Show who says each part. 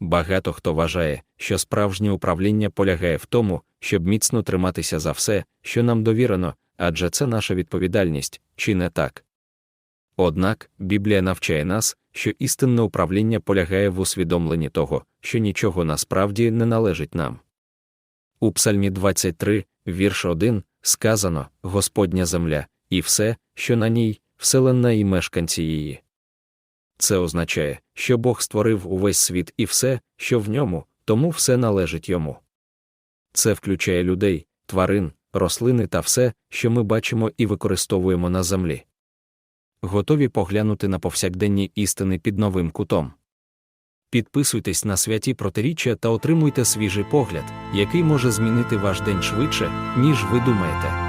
Speaker 1: Багато хто вважає, що справжнє управління полягає в тому, щоб міцно триматися за все, що нам довірено, адже це наша відповідальність, чи не так? Однак Біблія навчає нас, що істинне управління полягає в усвідомленні того, що нічого насправді не належить нам. У Псальмі 23, вірш 1, сказано Господня земля, і все, що на ній, вселенна і мешканці її. Це означає, що Бог створив увесь світ і все, що в ньому, тому все належить йому. Це включає людей, тварин, рослини та все, що ми бачимо і використовуємо на землі. Готові поглянути на повсякденні істини під новим кутом. Підписуйтесь на святі протиріччя та отримуйте свіжий погляд, який може змінити ваш день швидше, ніж ви думаєте.